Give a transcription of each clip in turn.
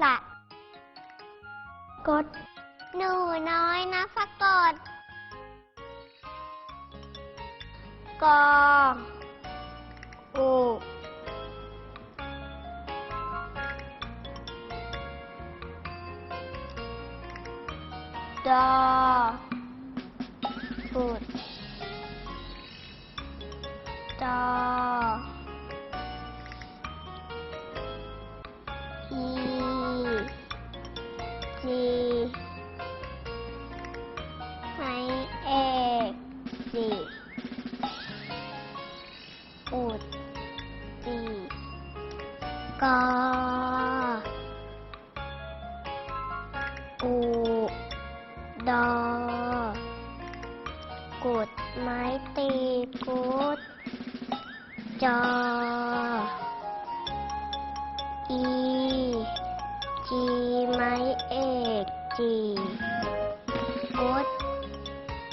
สะกด หนูน้อยนะสะกด กออูดออุดดออี จีไอเอกจีอุดจีกออูดอกุดไม้ตีกุดจออี จีไม้เอกจีกุด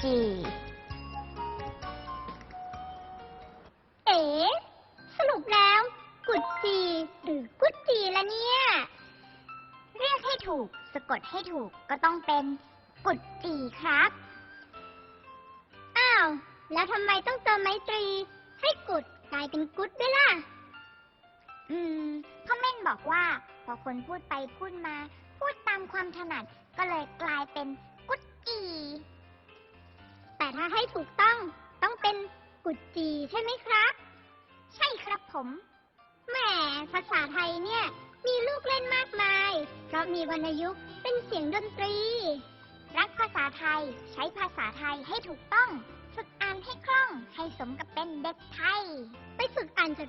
จีเอ๋สรุปแล้ว กุดจีหรือกุดจีละเนี่ย เรียกให้ถูก สะกดให้ถูกก็ต้องเป็นกุดจีครับ อ้าว แล้วทำไมต้องเติมไม้ตรี ให้กุดกลายเป็นกุดด้วยล่ะ อืมพ่อเม่นบอกว่า อคนพูดไปพูดมา พูดตามความถนัดก็เลยกลายเป็นกุดจีแต่ถ้าให้ถูกต้องต้องเป็นกุดจีใช่ไหมครับ ใช่ครับผมแหมภาษาไทยเนี่ย มีลูกเล่นมากมาย เพราะมีวรรณยุกต์เป็นเสียงดนตรี รักภาษาไทยใช้ภาษาไทยให้ถูกต้อง ฝึกอ่านให้คล่อง ให้สมกับเป็นเด็กไทย ไปฝึกอ่านจด